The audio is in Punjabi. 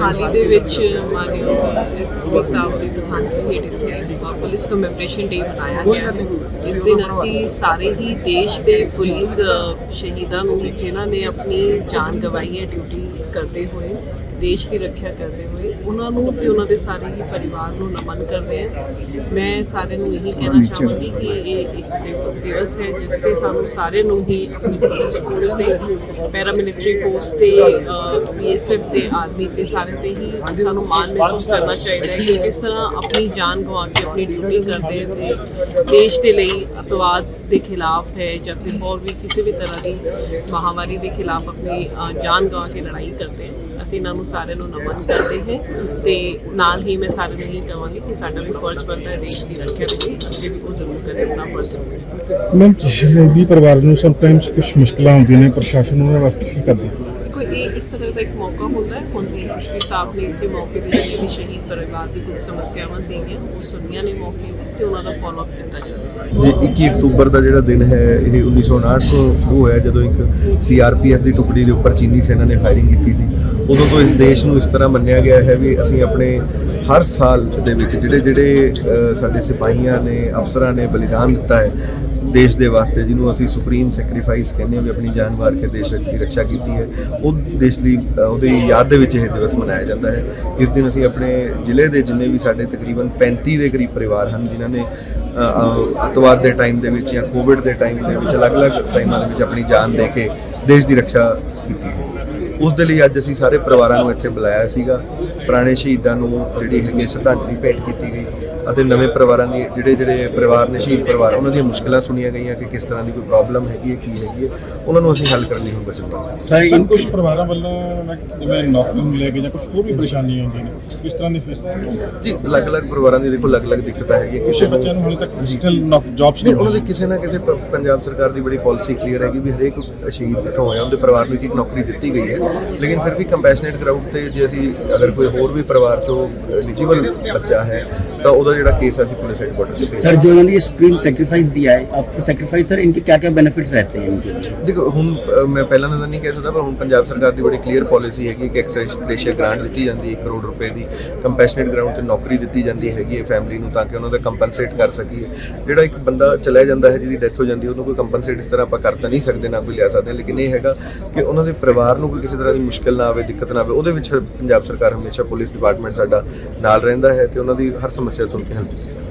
ਹਾਲੀ ਦੇ ਵਿੱਚ ਮਾਨਯੋਗ ਐਸਐਸਪੀ ਸਾਹਿਬ ਦੀ ਪ੍ਰਧਾਨਗੀ ਹੇਠ ਇੱਥੇ ਅ, ਪੁਲਿਸ ਕਮੈਮੋਰੇਸ਼ਨ ਡੇ ਮਨਾਇਆ ਗਿਆ। ਹੈ ਇਸ ਦਿਨ ਅਸੀਂ ਸਾਰੇ ਹੀ ਦੇਸ਼ ਦੇ ਪੁਲਿਸ ਸ਼ਹੀਦਾਂ ਨੂੰ ਜਿਨ੍ਹਾਂ ਨੇ ਆਪਣੀ ਜਾਨ ਗਵਾਈ ਹੈ ਡਿਊਟੀ ਕਰਦੇ ਹੋਏ ਦੇਸ਼ ਦੀ ਰੱਖਿਆ ਕਰਦੇ ਹੋਏ ਉਹਨਾਂ ਨੂੰ ਤੇ ਉਹਨਾਂ ਦੇ ਸਾਰੇ ਹੀ ਪਰਿਵਾਰ ਨੂੰ ਨਮਨ ਕਰਦੇ ਹਾਂ ਮੈਂ ਸਾਰਿਆਂ ਨੂੰ ਇਹੀ ਕਹਿਣਾ ਚਾਹਾਂਗੀ ਕਿ ਇਹ ਇੱਕ ਦਿਵ- ਦਿਵਸ ਹੈ ਜਿਸ ਤੇ ਸਾਨੂੰ ਸਾਰਿਆਂ ਨੂੰ ਹੀ ਆਪਣੀ ਪੁਲਿਸ ਫੋਰਸ ਤੇ ਪੈਰਾਮਿਲਟਰੀ ਫੋਰਸ ਤੇ ਬੀਐਸਐਫ ਦੇ ਆਰਮੀ ਤੇ ਸਾਰੇ ਤੇ ਹੀ ਸਾਨੂੰ ਮਾਣ ਮਹਿਸੂਸ ਕਰਨਾ ਚਾਹੀਦਾ ਹੈ ਕਿ ਕਿਸ ਤਰ੍ਹਾਂ ਆਪਣੀ ਜਾਨ ਗਵਾ ਕੇ ਆਪਣੀ ਡਿਊਟੀ ਕਰਦੇ ਤੇ ਦੇਸ਼ ਦੇ ਲਈ ਅਤਵਾਦ ਦੇ ਖਿਲਾਫ ਹੈ ਜਾਂ ਫਿਰ ਹੋਰ ਵੀ ਕਿਸੇ ਵੀ ਤਰ੍ਹਾਂ ਦੀ ਮਹਾਮਾਰੀ ਦੇ ਖਿਲਾਫ ਆਪਣੀ ਜਾਨ ਗਵਾ ਕੇ ਲੜਾਈ ਕਰਦੇ ਅਸੀਂ ਇਹਨਾਂ ਨੂੰ ਸਾਰਿਆਂ ਨੂੰ ਨਮਨ ਕਰਦੇ ਹਾਂ ਤੇ ਨਾਲ ਹੀ ਮੈਂ ਸਾਰਿਆਂ ਨੂੰ ਇਹ ਕਹਾਂਗੀ ਕਿ ਸਾਡਾ ਵੀ ਫਰਜ਼ ਬਣਦਾ ਹੈ ਦੇਸ਼ ਦੀ ਰੱਖਿਆ ਦੇ ਲਈ ਅਸੀਂ ਵੀ ਉਹ ਜ਼ਰੂਰ ਕਰੇ, ਆਪਣਾ ਫਰਜ਼ ਜ਼ਰੂਰ ਕਰੀਏ। ਮੈਮ ਸ਼ਹੀਦੀ ਪਰਿਵਾਰ ਨੂੰ ਸਮਟਾਈਮਸ ਕੁਝ ਮੁਸ਼ਕਲਾਂ ਆਉਂਦੀਆਂ ਨੇ, ਪ੍ਰਸ਼ਾਸਨ ਉਹਨਾਂ ਵਾਸਤੇ ਕੀ ਕਰਦੇ ਕੋਈ ਇਹ ਇਸ ਤਰ੍ਹਾਂ ਦਾ ਇੱਕ ਮੌਕਾ ਹੁੰਦਾ ਹੈ। ਹੁਣ ਐਸਐਸਪੀ ਸਾਹਿਬ ਨੇ ਇੱਥੇ ਮੌਕੇ ਤੇ ਜਿਹੜੇ ਵੀ ਸ਼ਹੀਦ ਪਰਿਵਾਰ ਦੀ ਕੁਝ ਸਮੱਸਿਆਵਾਂ ਸੀਗੀਆਂ, ਉਹ ਸੁਣੀਆਂ ਨੇ ਮੌਕੇ ਤੇ ਉਹਨਾਂ ਦਾ ਫਾਲੋ ਅਪ ਕੀਤਾ ਜਾਵੇ ਜੀ 21 ਅਕਤੂਬਰ ਦਾ ਜਿਹੜਾ ਦਿਨ ਹੈ, ਇਹ 1959 ਤੋਂ ਸ਼ੁਰੂ ਹੋਇਆ ਜਦੋਂ ਇੱਕ ਸੀਆਰਪੀਐਫ ਦੀ ਟੁਕੜੀ ਦੇ ਉੱਪਰ ਚੀਨੀ ਸੈਨਾ ਨੇ ਫਾਇਰਿੰਗ ਕੀਤੀ ਸੀ। ਉਦੋਂ ਤੋਂ ਇਸ ਦੇਸ਼ ਨੂੰ ਇਸ ਤਰ੍ਹਾਂ ਮੰਨਿਆ ਗਿਆ ਹੈ ਵੀ ਅਸੀਂ ਆਪਣੇ ਹਰ ਸਾਲ ਦੇ ਵਿੱਚ ਜਿਹੜੇ ਜਿਹੜੇ ਸਾਡੇ ਸਿਪਾਹੀਆਂ ਨੇ ਅਫਸਰਾਂ ਨੇ ਬਲੀਦਾਨ ਦਿੱਤਾ ਹੈ ਦੇਸ਼ ਦੇ ਵਾਸਤੇ ਜਿਹਨੂੰ ਅਸੀਂ ਸੁਪਰੀਮ ਸੈਕਰੀਫਾਈਸ ਕਹਿੰਦੇ ਹਾਂ ਵੀ ਆਪਣੀ ਜਾਨ ਵਾਰ ਕੇ ਦੇਸ਼ ਦੀ ਰੱਖਿਆ ਕੀਤੀ ਹੈ ਉਹ ਦੇਸ਼ ਲਈ ਉਹਦੀ ਯਾਦ ਦੇ ਵਿੱਚ ਇਹ ਦਿਵਸ ਮਨਾਇਆ ਜਾਂਦਾ ਹੈ। ਇਸ ਦਿਨ ਅਸੀਂ ਆਪਣੇ ਜ਼ਿਲ੍ਹੇ ਦੇ ਜਿੰਨੇ ਵੀ ਸਾਡੇ ਤਕਰੀਬਨ 35 ਦੇ ਕਰੀਬ ਪਰਿਵਾਰ ਹਨ ਜਿਨ੍ਹਾਂ ਨੇ ਅ, ਅੱਤਵਾਦ ਦੇ ਟਾਈਮ ਦੇ ਵਿੱਚ ਜਾਂ ਕੋਵਿਡ ਦੇ ਟਾਈਮ ਦੇ ਵਿੱਚ ਅਲੱਗ-ਅਲੱਗ ਟਾਈਮਾਂ ਦੇ ਵਿੱਚ ਆਪਣੀ ਜਾਨ ਦੇ ਕੇ ਦੇਸ਼ ਦੀ ਰੱਖਿਆ ਕੀਤੀ ਹੈ। ਉਸ ਦੇ ਲਈ ਅੱਜ ਅਸੀਂ ਸਾਰੇ ਪਰਿਵਾਰਾਂ ਨੂੰ ਇੱਥੇ ਬੁਲਾਇਆ ਸੀਗਾ। ਪੁਰਾਣੇ ਸ਼ਹੀਦਾਂ ਨੂੰ ਜਿਹੜੀ ਹੈਗੀ ਹੈ ਸ਼ਰਧਾਂਜਲੀ ਭੇਟ ਕੀਤੀ ਗਈ ਅਤੇ ਨਵੇਂ ਪਰਿਵਾਰਾਂ ਦੀ ਜਿਹੜੇ ਜਿਹੜੇ ਪਰਿਵਾਰ ਨੇ ਸ਼ਹੀਦ ਪਰਿਵਾਰ ਉਹਨਾਂ ਦੀਆਂ ਮੁਸ਼ਕਲਾਂ ਸੁਣੀਆਂ ਗਈਆਂ ਕਿ ਕਿਸ ਤਰ੍ਹਾਂ ਦੀ ਕੋਈ ਪ੍ਰੋਬਲਮ ਹੈਗੀ ਹੈ ਕੀ ਹੈਗੀ ਹੈ ਉਹਨਾਂ ਨੂੰ ਅਸੀਂ ਹੱਲ ਕਰਨ ਲਈ ਹੁਣ ਹਾਂ। ਸਰ ਇਨ ਕੁਝ ਪਰਿਵਾਰਾਂ ਵੱਲੋਂ ਜਿਵੇਂ ਨੌਕਰੀ ਨੂੰ ਲੈ ਕੇ ਜਾਂ ਕੁਝ ਹੋਰ ਵੀ ਪਰੇਸ਼ਾਨੀਆਂ ਆਉਂਦੀਆਂ ਨੇ ਕਿਸ ਤਰ੍ਹਾਂ ਦੀ ਜੀ ਅਲੱਗ-ਅਲੱਗ ਪਰਿਵਾਰਾਂ ਦੀ ਦੇਖੋ ਅਲੱਗ-ਅਲੱਗ ਦਿੱਕਤਾਂ ਹੈਗੀਆਂ। ਕੁਝ ਕਿਸੇ ਬੱਚਿਆਂ ਨੂੰ ਹਾਲੇ ਤੱਕ ਸਟਿਲ ਜੌਬਸ ਨਹੀਂ ਉਹਨਾਂ ਦੀ ਕਿਸੇ ਨਾ ਕਿਸੇ ਪੰਜਾਬ ਸਰਕਾਰ ਦੀ ਬੜੀ ਪਾਲਿਸੀ ਕਲੀਅਰ ਹੈਗੀ ਵੀ ਹਰੇਕ ਸ਼ਹੀਦ ਜਿੱਥੋਂ ਹੋਇਆ ਉਹਦੇ ਪਰਿਵਾਰ ਨੂੰ ਇੱਕ ਨੌਕਰੀ ਦਿੱਤੀ ਗਈ ਹੈ। ਲੇਕਿਨ ਫਿਰ ਵੀ ਕੰਪੈਸ਼ਨੇਟ ਕਰਾਊਡ ਤੇ ਜੇ ਅਸੀਂ ਅਗਰ ਕੋਈ ਹੋਰ ਵੀ ਪਰਿਵਾਰ ਤੋਂ ਐਲੀਜੀਬਲ ਬੱਚਾ ਹੈ ਤਾਂ ਉਹਦਾ ਜਿਹੜਾ ਕੇਸ ਅਸੀਂ ਪੁਲਿਸ ਹੈਡਕੁਆਟਰ ਤੇ ਭੇਜ सर जो इन्होंने ये सुप्रीम सेक्रीफाइस दिया है आफ्टर सेक्रीफाइस सर इनके क्या क्या बेनिफिट्स रहते हैं इनके लिए ਦੇਖੋ ਹੁਣ ਅ, ਮੈਂ ਪਹਿਲਾਂ ਤਾਂ ਨਹੀਂ ਕਹਿ ਸਕਦਾ ਪਰ ਹੁਣ ਪੰਜਾਬ ਸਰਕਾਰ ਦੀ ਬੜੀ ਕਲੀਅਰ ਪਾਲਿਸੀ ਹੈਗੀ ਕਿ ਐਕਸਗ੍ਰੇਸ਼ੀਆ ਗ੍ਰਾਂਟ ਦਿੱਤੀ ਜਾਂਦੀ ਹੈ 1 ਕਰੋੜ ਰੁਪਏ ਦੀ ਕੰਪੈਸ਼ਨੇਟ ਗਰਾਊਂਡ ਤੇ ਨੌਕਰੀ ਦਿੱਤੀ ਜਾਂਦੀ ਹੈਗੀ ਹੈ ਫੈਮਿਲੀ ਨੂੰ ਤਾਂ ਕਿ ਉਹਨਾਂ ਦਾ ਕੰਪਨਸੇਟ ਕਰ ਸਕੀਏ ਜਿਹੜਾ ਇੱਕ ਬੰਦਾ ਚਲਾ ਜਾਂਦਾ ਹੈ ਜਿਹਦੀ ਡੈਥ ਹੋ ਜਾਂਦੀ ਹੈ ਉਹਨੂੰ ਕੋਈ ਕੰਪਨਸੇਟ ਇਸ ਤਰ੍ਹਾਂ ਆਪਾਂ ਕਰ ਤਾਂ ਨਹੀਂ ਸਕਦੇ ਨਾ ਕੋਈ ਲਿਆ ਸਕਦੇ ਲੇਕਿਨ ਇਹ ਹੈਗਾ ਕਿ ਉਹਨਾਂ ਦੇ ਪਰਿਵਾਰ ਨੂੰ ਕੋਈ ਕਿਸੇ ਤਰ੍ਹਾਂ ਦੀ ਮੁਸ਼ਕਲ ਨਾ ਆਵੇ ਦਿੱਕਤ ਨਾ ਆਵੇ ਉਹਦੇ ਵਿੱਚ ਪੰਜਾਬ ਸਰਕਾਰ ਹਮੇਸ਼ਾ ਪੁਲਿਸ ਡਿਪਾਰਟਮੈਂਟ ਸਾਡਾ ਨਾਲ ਰਹਿੰਦਾ ਹੈ ਤੇ ਉਹਨਾਂ ਦੀ ਹਰ ਸਮੱਸਿਆ ਸੁਣ ਕੇ ਹੱਲ ਕੀਤੀ